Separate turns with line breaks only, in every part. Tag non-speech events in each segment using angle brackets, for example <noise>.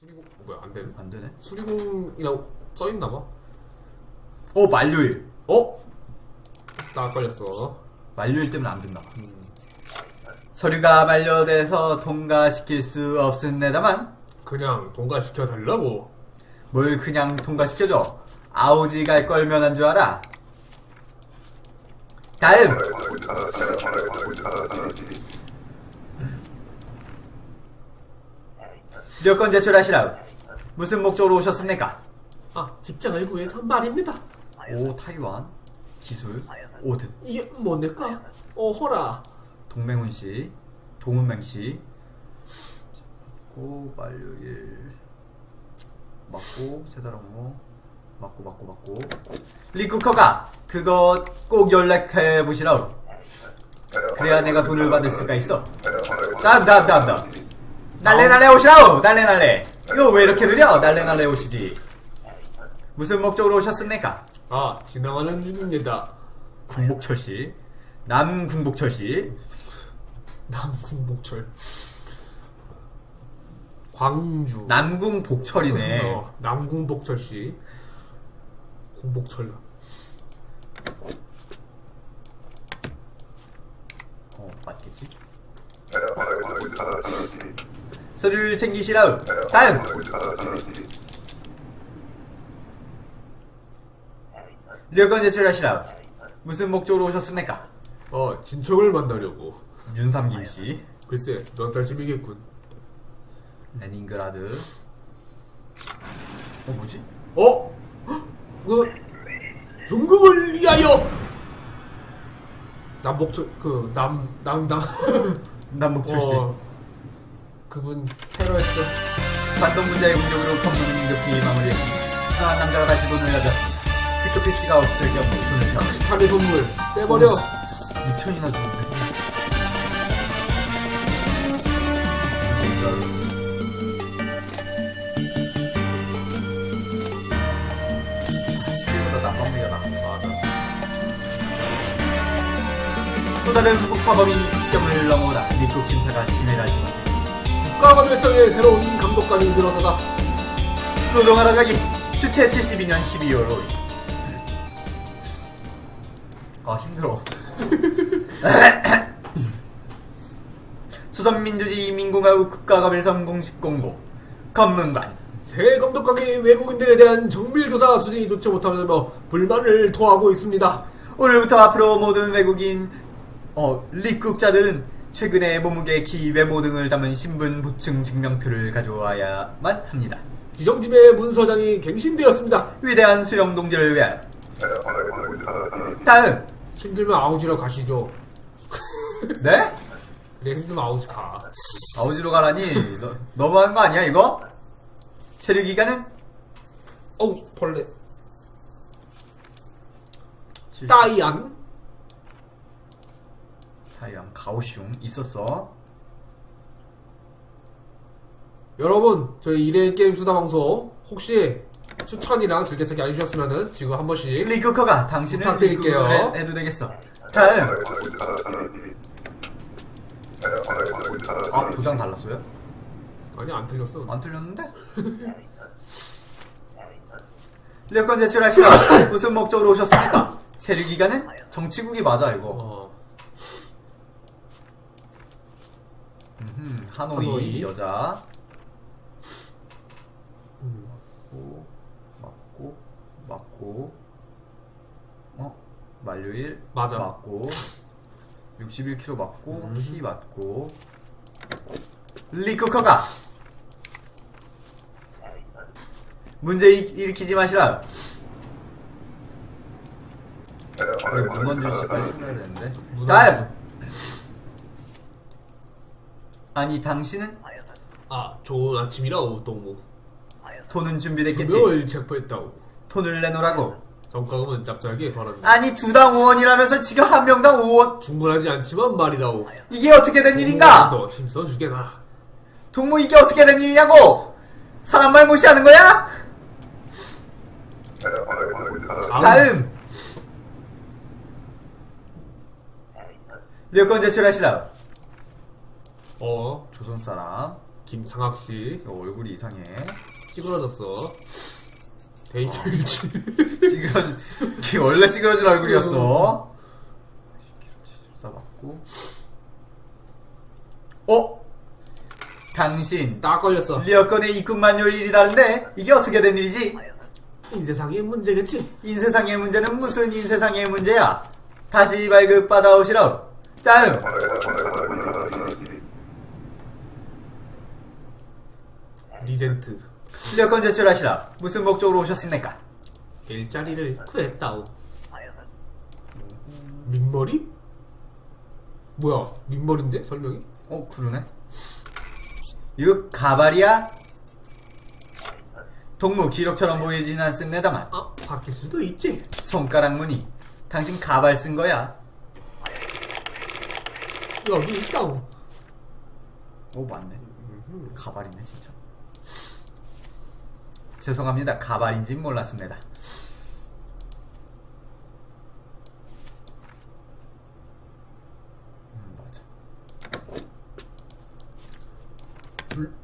수리공 어, 뭐야 안 되네.
안 되네.
수리공이라고 써 있나 봐.
오 만료일.
어? 나 걸렸어.
만료일 때문에 안 된다.
음.
서류가 만료돼서 통과시킬 수 없습니다만
그냥 통과시켜 달라고.
뭘 그냥 통과시켜줘. 아오지 갈 걸면 한 줄 알아. 다음. 여권 제출하시라. 무슨 목적으로 오셨습니까?
아 직장을 구해서 말입니다.
오 타이완 기술 오든
이게 뭡니까? 어 허라.
동맹훈 씨, 동은맹 씨. 고 만료일 맞고 세달 업무 맞고 맞고 맞고 리쿠커가 그거 꼭 연락해 보시라고. 그래야 내가 돈을 받을 수가 있어. 다음 다음 다음 다음. 날래 날래 오시라고. 날래 날래. 이거 왜 이렇게 느려? 날래 날래 오시지. 무슨 목적으로 오셨습니까?
아 지나가는 중입니다.
궁복철 씨, 남궁복철 씨.
남궁복철. 광주.
남궁 복철이네.
어, 남궁복철 씨. 공복철.
어, 맞겠지? 서류를 챙기시라우. 다음. 려건 제출하시라우. 무슨 목적으로 오셨습니까?
어 진척을 만나려고.
윤삼김 씨,
글쎄 몇 달쯤이겠군.
레닌그라드. 어 뭐지?
어? 헉! 그 중국을 위하여 남복철 그남 남남
남복철 씨.
어, 그분 테러했어.
반동 문자의 공격으로 건물은 급히 마무리했습니다. 수상한 남자가 다시 돈을. 특급 씨가 없을 경우 돈을 펴.
식탐의 선물 떼버려.
2천이나 주는데. 또 다른 폭파범이 입경을 넘어오다 미국 심사가 진행하지만
국가가 결성의 새로운 감독관이 들어서다.
노동하러 가기. 주최 72년 12월 5일. 아 힘들어. <laughs> 수선민주주의 민공화국 국가가별성 공식 공고. 검문관.
새 감독관이 외국인들에 대한 정밀조사 수준이 좋지 못하며 불만을 토하고 있습니다.
오늘부터 앞으로 모든 외국인 어 입국자들은 최근에 몸무게 키 외모 등을 담은 신분 보충 증명표를 가져와야만 합니다
기정집의 문서장이 갱신되었습니다.
위대한 수령 동지를 위하여 다음
힘들면 아우지로 가시죠. <laughs>
네?
그래 힘들면 아우지 가.
아우지로 가라니 너, 너무한 거 아니야 이거? 체류 기간은
어우 벌레. 따이안.
타이완 가오슝 있었어.
여러분 저희 일회 게임 수다 방송 혹시 추천이랑 즐겨찾기 안 해주셨으면은 지금 한 번씩
리쿠커가 당신을
부탁드릴게요.
리쿠를 해- 해도 되겠어. 다음. 아 도장 달랐어요?
아니 안 틀렸어.
안 틀렸는데? <laughs> 여권 제출하시라. <laughs> 무슨 목적으로 오셨습니까? 체류 기간은 정치국이 맞아 이거.
어.
음, 하노이,
하노이.
여자.
음.
맞고 맞고 맞고 어 만료일
맞아.
맞고 61kg 맞고
음.
키 맞고 리쿠커가 문제 일- 일으키지 마시라 우리 문건주 씨까지 신어야 되는데
문헌주.
다음 아니 당신은
아 좋은 아침이라고 동무.
돈은 준비됐겠지
두명을 체포했다고.
돈을 내놓으라고
성과금은 짭짤하게 벌었네.
아니 두당 5원이라면서 지금 한 명당 5원
충분하지 않지만 말이라고.
이게 어떻게 된 일인가?
너 힘써 주게나.
동무 이게 어떻게 된 일이냐고? 사람 말 무시하는 거야? 다음 여권 제출하시라
어
조선 사람
김창학 씨
이거 얼굴이 이상해.
찌그러졌어. 데이트 일치.
찌그러진, 원래 찌그러진 얼굴이었어. 맞고. 어? 당신,
딱 걸렸어.
리어건의 입금 만료일이 다른데, 이게 어떻게 된 일이지?
이 세상의 문제겠지.
인세상의 문제는 무슨 인세상의 문제야? 다시 발급 받아오시라. 다음.
리젠트.
리어건 제출하시라. 무슨 목적으로 오셨습니까?
일자리를 구했다오. 민머리? 뭐야? 민머리인데 설명이?
어, 그러네. 이거 가발이야? 동무 기록처럼 보이진 않습니다만
아 바뀔 수도 있지.
손가락 무늬 당신 가발 쓴 거야?
여기 있다오.
오 맞네 가발이네 진짜 죄송합니다 가발인진 몰랐습니다 음 맞아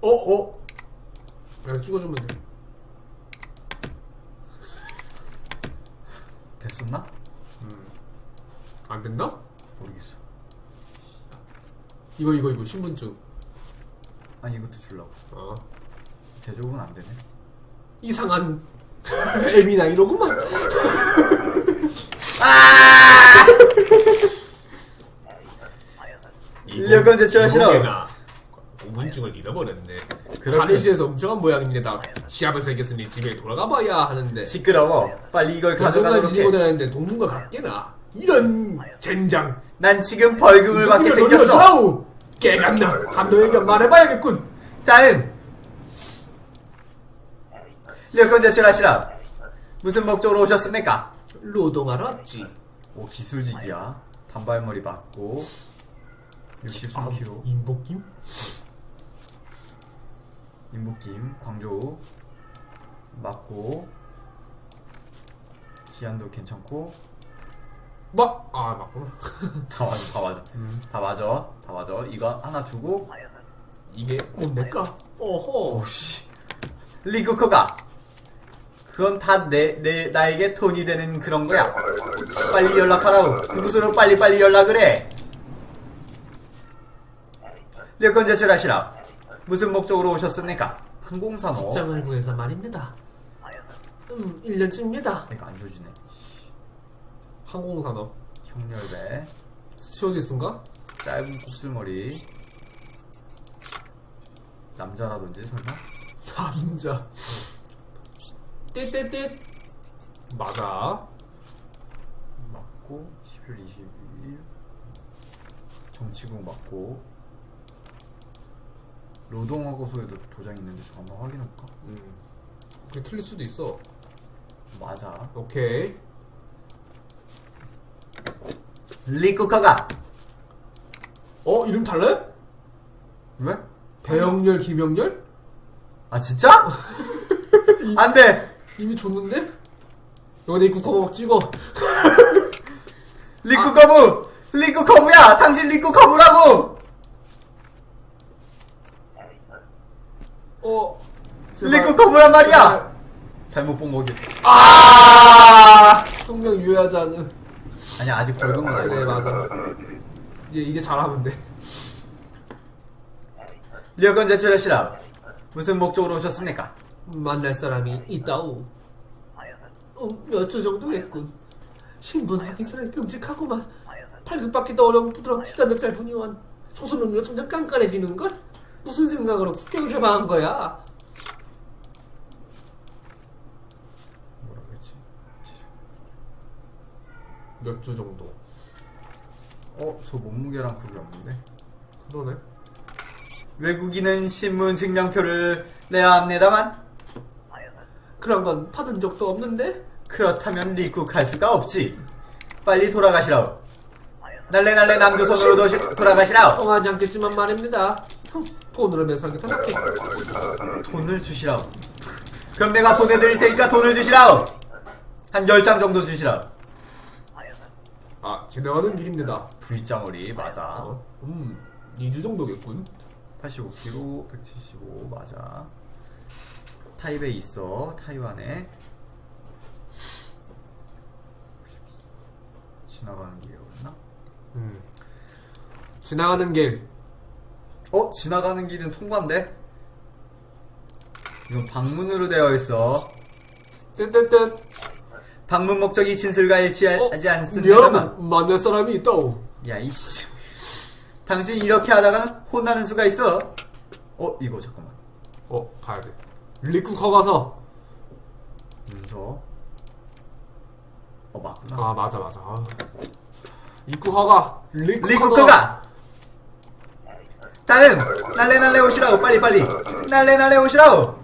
어? 어? 내가 찍어주면 돼.
됐었나?
안 된다?
모르겠어
이거 이거 이거 신분증.
아니 이것도 줄라고
어.
제조은 안 되네
이상한 <laughs> 앱이나 이러구만.
인력건 제출하시라.
공문증을 잃어버렸네.
그렇군.
가내실에서 엄청한 모양입니다. 시합에서 이겼으니 집에 돌아가 봐야 하는데.
시끄러워 빨리 이걸
가져가
가져가도록
지니고
해
다니는데 동문과 같게나. 이런 젠장.
난 지금 벌금을 받게 생겼어.
깨갔나. 감독에게 말해봐야겠군.
다음 여권 제출하시라 무슨 목적으로 오셨습니까?
노동하러 왔지.
오 기술직이야 단발머리 맞고 63kg
아, 인복김?
인복김 광주 맞고 기한도 괜찮고
막, 아, 맞구나. <laughs>
다 맞아 다 맞아 다 맞아 다 맞아 이거 하나 주고
이게 뭡니까? 어허.
오씨 리쿠커가 그건 다 내 내 나에게 돈이 되는 그런 거야. 빨리 연락하라고. 그곳으로 빨리 빨리 연락을 해. 여권 제출하시라. 무슨 목적으로 오셨습니까? 항공산업
직장을 구해서 말입니다. 음, 1년쯤입니다.
이거 안 줘주네.
항공산업.
형렬배.
스튜어디스인가?
짧은 곱슬머리. 남자라든지 설마?
남자. 띠띠띠. 맞아.
맞고 12월 22일 정치국 맞고 노동하고서에도 도장 있는데 저거 한번 확인해볼까?
음. 그게 틀릴 수도 있어.
맞아
오케이.
리쿠커가
어, 이름 달라요?
왜?
배영렬, 김영렬?
아 진짜? <laughs> 안돼
이미 줬는데? 여기 내 국화가 막 찍어. <laughs>
리쿠 커브 리쿠 커브야 당신 리쿠 커브라고
어. 제발.
리쿠 커브란 말이야 잘못 본 거기
아! 성명 유효하지 않은.
아니야 아직 벌금은
그래,
아니야
맞아. 이제, 이제 잘하면 돼.
리어건 제출하시라 무슨 목적으로 오셨습니까?
만날 사람이 있다오. 어, 몇주 정도겠군. 신분 확인서에 끔찍하구만. 발급받기도 어려운 부드러운 시간도 짧으니원 소설음료 점점 깐깐해지는걸? 무슨 생각으로 국경을 해방한 거야?
뭐라 그랬지?
몇 주 정도.
어? 저 몸무게랑 그게 없는데?
그러네.
외국인은 신분 증명표를 내야 합니다만
그런 건 받은 적도 없는데?
그렇다면 리쿡할 수가 없지 빨리 돌아가시라오 날래 날래 남조선으로 도시, 돌아가시라오
통하지 않겠지만 말입니다. 흠, 돈으로 매수하기 더 낫게.
돈을 주시라오 그럼 내가 보내드릴 테니까 돈을 주시라오 한 10장 정도 주시라오
아, 지나가는 길입니다.
V자머리 맞아
어? 음, 2주 정도겠군.
85kg 175 맞아 타입에 있어 타이완에 지나가는 길이었나?
음. 지나가는 길.
어? 지나가는 길은 통과인데? 이건 방문으로 되어 있어
뜻뜻뜻.
방문 목적이 진술과 일치하지
어,
않습니다만
만날 사람이 있다오.
야 이씨 당신 이렇게 하다가는 혼나는 수가 있어 어 이거 잠깐만
어, 가야 돼. 리쿠 커 가서.
문서 어 맞구나
아, 맞아, 맞아. 아. 리쿠 커가. 리쿠커가.
리쿠 커가 다음 날래 날래 오시라고 빨리 빨리 날래 날래 오시라고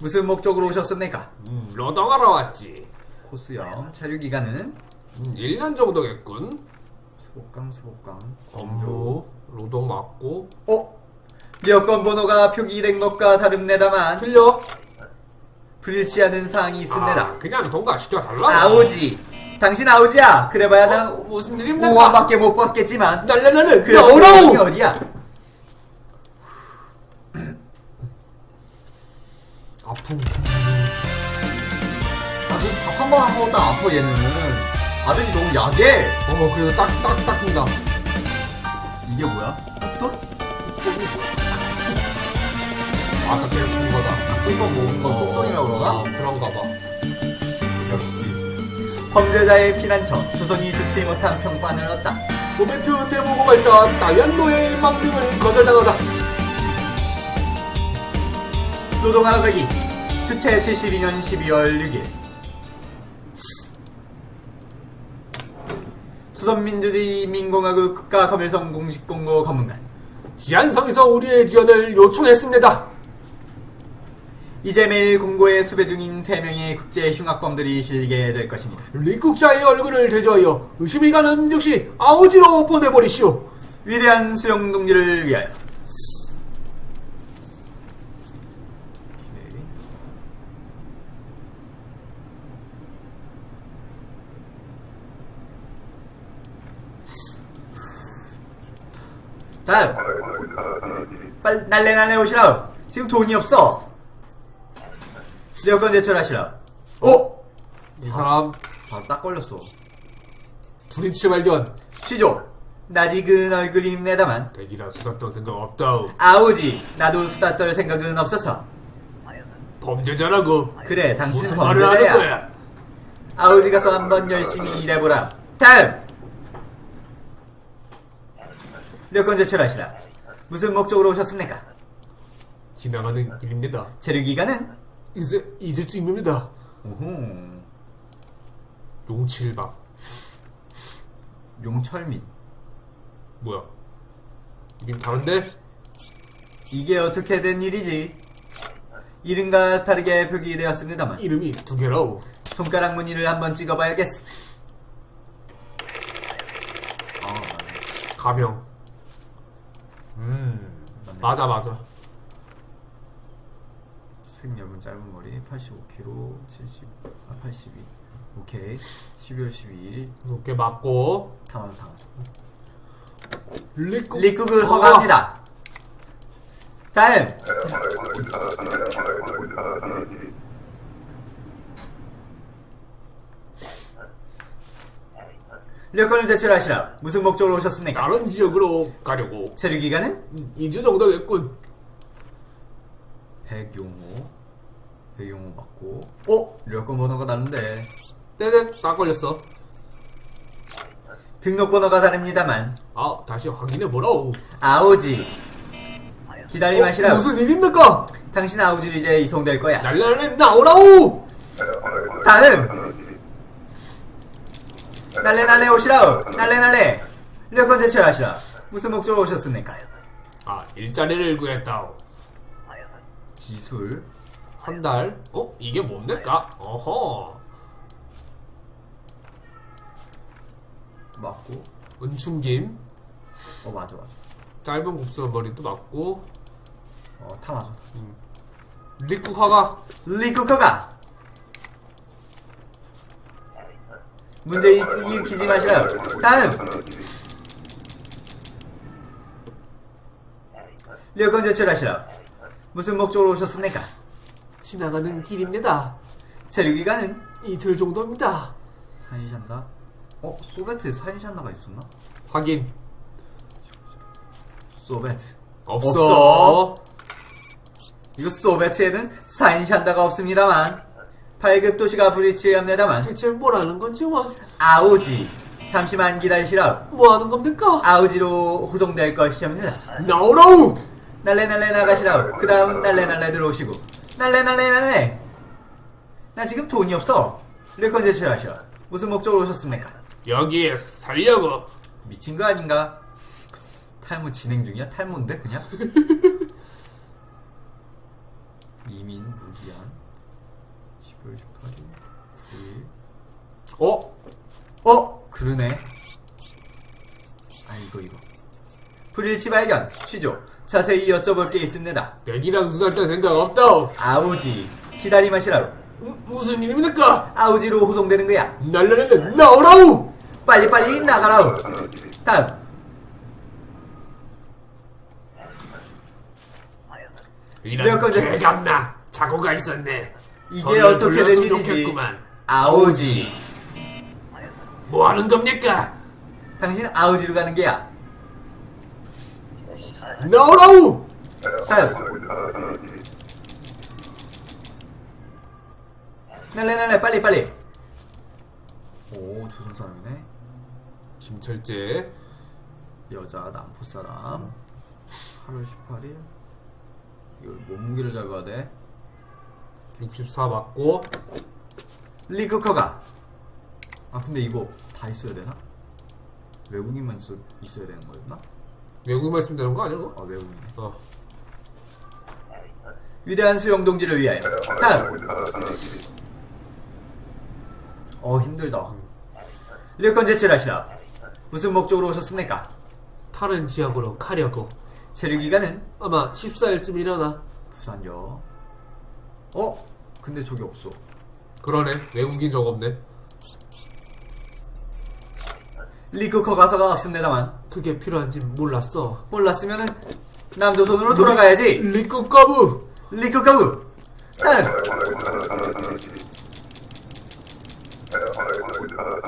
무슨 목적으로 오셨습니까?
음, 러덩하러 왔지.
코스형 체류 기간은
음, 1년 정도겠군.
소강 소강
업무, 노동 맞고.
어? 여권 번호가 표기된 것과 다릅니다만
틀려?
불일치 않은 사항이 있습니다
아, 그냥 통과시켜달라.
아오지 당신 아오지야 그래봐야 나
어, 무슨 일입니까?
5원밖에 못 받겠지만
날라라를
그래도! 이 어디야 <clears throat>
아픔.
나도 밥한 번안 먹었다 아파 얘는 아들이 너무 약해
어, 그래도 딱, 딱, 딱 뜬다.
이게 뭐야? 또?
아까 그냥 준 거다.
이거 뭐 이거 똑똑이라고 그러나?
어, 그런가 봐.
역시 범죄자의 피난처 조선이 좋지 못한 평판을 얻다
소비에트 내보고 발전 다이안노의 망명을 거절당하다.
노동하거기 주체 72년 12월 6일 조선민주주의 민공화국 국가검열성 공식 공고 검문관
지안성에서 우리의 지원을 요청했습니다.
이제 매일 공고에 수배 중인 3명의 국제 흉악범들이 실게 될 것입니다.
리국자의 얼굴을 대조하여 의심이 가는 즉시 아우지로 보내버리시오.
위대한 수령 동지를 위하여. 오케이. 다음. 빨리 날래 날래 오시라. 지금 돈이 없어. 여권 제출하시라. 오!
이 사람
바로 딱 걸렸어.
불인치 발견.
취조. 낯익은 얼굴입니다만
대기라 수다던 생각 없다우.
아오지 나도 수다 떨 생각은 없어서
범죄자라고.
그래 당신은
무슨 말을 하는
범죄자야
거야?
아오지 가서 한번 열심히 일해보라 다음 여권 제출하시라 무슨 목적으로 오셨습니까?
지나가는 길입니다.
체류 기간은?
이제 이제쯤입니다.
오호
용칠박.
용철민
뭐야? 이름 다른데?
이게 어떻게 된 일이지? 이름과 다르게 표기되었습니다만
이름이 두 개라우.
손가락 무늬를 한번 찍어봐야겠어 아
가명. 음. 맞아 맞아.
색 얇은 짧은 머리 85kg 70, 아 82 오케이. 12월 12일.
이렇게 맞고.
다 맞아 다 맞아
리국
리쿡을 허가합니다. 다음 <laughs> 여권을 제출하시라 무슨 목적으로 오셨습니까?
다른 지역으로 가려고
체류 기간은?
음, 2주 정도겠군.
백용호 백용호 맞고 어? 여권 번호가 다른데
떼떼 딱 걸렸어.
등록번호가 다릅니다만
아 다시 확인해 보라우.
아오지 기다림하시라
어, 무슨 일입니까?
당신 아우지 이제 이송될 거야
날라를 나오라우.
다음 날래 날래 오시라우 날래 날래. 여권 제출하시라 무슨 목적으로 오셨습니까?
아 일자리를 구했다우.
기술?
한 달? 어? 이게 뭡니까? 어허.
맞고.
은충김?
어 맞아 맞아.
짧은 곱슬 머리도 맞고.
어다 맞아.
리쿠카가?
리쿠커가 문제 일- 일으키지 마시라. 다음. 여권 제출하시라. 무슨 목적으로 오셨습니까?
지나가는 길입니다.
체류 기간은
이틀 정도입니다.
사인샨다. 어, 소베트에 사인샨다가 있었나?
확인.
소베트.
없어.
없어. 이거 소베트에는 사인샨다가 없습니다만. 8급 도시가 브리치합니다만.
대체 뭐라는 건지 원.
아우지. 잠시만 기다리시라.
뭐 하는 겁니까?
아우지로 후송될 것이옵니다.
나오라우!
날래 날래 나가시라. 그 다음 날래 날래 들어오시고. 날래 날래 날래. 나 지금 돈이 없어. 레컨 제출하시라. 무슨 목적으로 오셨습니까?
여기에 살려고.
미친 거 아닌가? 탈모 진행 중이야? 탈모인데 그냥? <laughs> 이민 무기한 11월 18일 9일
어?
어? 그러네 아 이거 이거 불일치 발견 취조 자세히 여쭤볼 게 있습니다
내기랑 수살할 생각 없다.
아우지 기다리마시라고
무- 무슨 일입니까?
아우지로 호송되는 거야
날라내는 나오라우!
빨리빨리 나가라우 다음
이런
몇 건데?
개감나 자고가 있었네.
이게 어떻게 된 일이지. 아우지.
뭐 하는 겁니까?
당신 아우지로 가는 게야.
나오라우!
다음. 날래 날래 빨리 빨리. 오 조선 사람이네.
김철재.
여자 남포 사람. 8월 18일. 이걸 몸무게를 잘 봐야 돼
64 맞고
리쿠커가. 아 근데 이거 다 있어야 되나? 외국인만 있어, 있어야 되는 거였나?
외국만 있으면 되는 거 아니야 그거?
아 외국인이네
어.
위대한 수영 동지를 위하여. 다음 어 힘들다. 리건 제출하시라. 무슨 목적으로 오셨습니까?
다른 지역으로 가려고.
체류 기간은?
아마 14일쯤 일어나.
부산역 어? 근데 저기 없어.
그러네. 외국인 적 없네?
리쿠커 가서가 없습니다만.
그게 필요한지 몰랐어.
몰랐으면은 남조선으로 돌아가야지.
리쿠 거부!
리쿠커부! 다음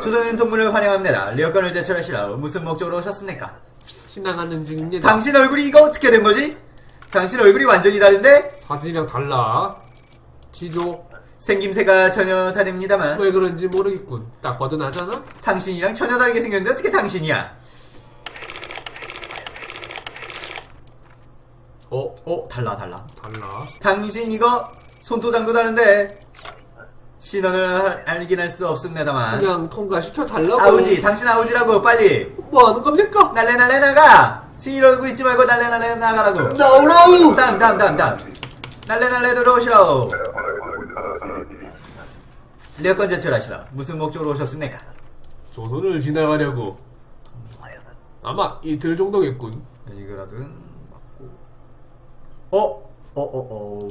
조선인 동물을 환영합니다. 리어건을 제출하시라 무슨 목적으로 오셨습니까?
지나가는 중입니다.
당신 얼굴이 이거 어떻게 된 거지? 당신 얼굴이 완전히 다른데?
사진이랑 달라 지조.
생김새가 전혀 다릅니다만.
왜 그런지 모르겠군. 딱 봐도 나잖아?
당신이랑 전혀 다르게 생겼는데 어떻게 당신이야?
어?
어 달라 달라.
달라.
당신 이거 손도장도 다른데 신원을 알- 알긴 할 수 없습니다만.
그냥 통과시켜 달라고.
아우지 당신 아우지라고 빨리.
뭐 하는 겁니까?
날래 날래 나가. 지금 이러고 있지 말고 날래 날래 나가라고.
나오라우!
다음 다음 다음 다음 날래 날래 들어오시라오 리어건 제출하시라 무슨 목적으로 오셨습니까?
조선을 지나가려고. 아마 이틀 정도겠군.
이거라든 맞고. 어? 어어어.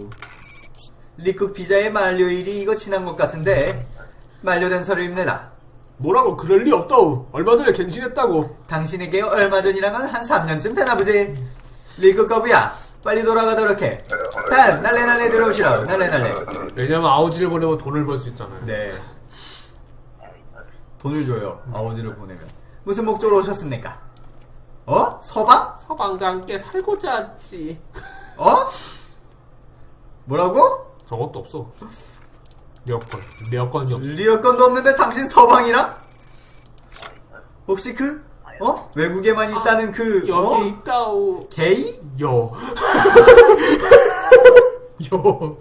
리쿡 비자의 만료일이 이거 지난 것 같은데 만료된 서류입니다
뭐라고 그럴 리 없다우 얼마 전에 갱신했다고.
당신에게 얼마 전이랑은 한 3년쯤 되나 보지. 리쿡 거부야 빨리 돌아가도록 해 다음 날래 날래 들어오시라 날래 날래
왜냐면 아우지를 보내면 돈을 벌 수 있잖아요
네 돈을 줘요 아우지를 보내면 무슨 목적으로 오셨습니까? 어? 서방?
서방과 함께 살고자 했지
어? 뭐라고?
저것도 없어 여권 여권이 없어
리어건도 없는데 당신 서방이랑? 혹시 그 어? 외국에만 있다는 그
여기
어?
있다우
게이?
여 <laughs> 여.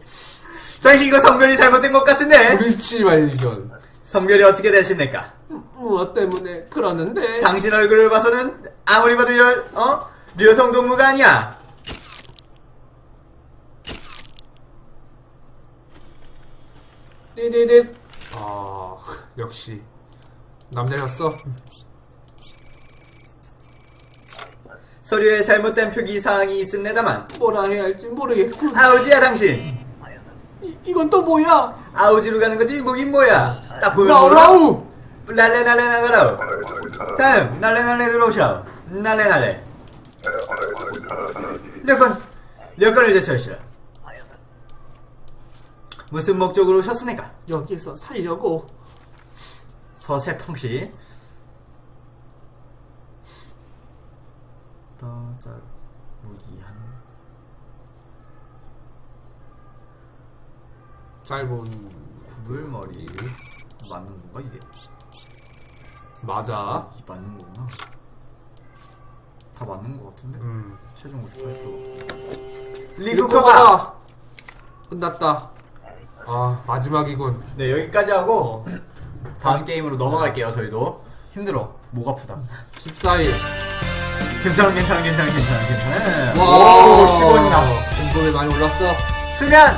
당신 이거 성별이 잘못된 것 같은데
불일치 발견
성별이 어떻게 되십니까?
무엇 때문에 그러는데
당신 얼굴을 봐서는 아무리 봐도 이럴 어? 류성 동무가 아니야
띠디디 아 역시 남자였어
서류에 잘못된 표기 사항이 있습니다만.
뭐라 해야 할지 모르겠군.
아우지야 당신.
이, 이건 또 뭐야?
아우지로 가는 거지 뭐긴 뭐야. 딱 보면 몰라?
나오라우!
날래 날래 나가라 다음 날래 날래 들어오시라 날래 날래. 여건 여건을 제출하시라. 무슨 목적으로 오셨습니까?
여기에서 살려고.
서세펑씨 더자 무기한
짧은
구불머리 맞는 건가 이게?
맞아.
이 맞는 거구나. 다 맞는 거 같은데?
음.
최종 58% 리쿠커가
리쿠커가 끝났다. 아 마지막이군.
네 여기까지 하고
어,
다음 게임으로 넘어갈게요 저희도. 힘들어. 목 아프다.
14일
괜찮아 괜찮아 괜찮아 괜찮아 괜찮아. 와오 10원이나
공금이 많이 올랐어.
수면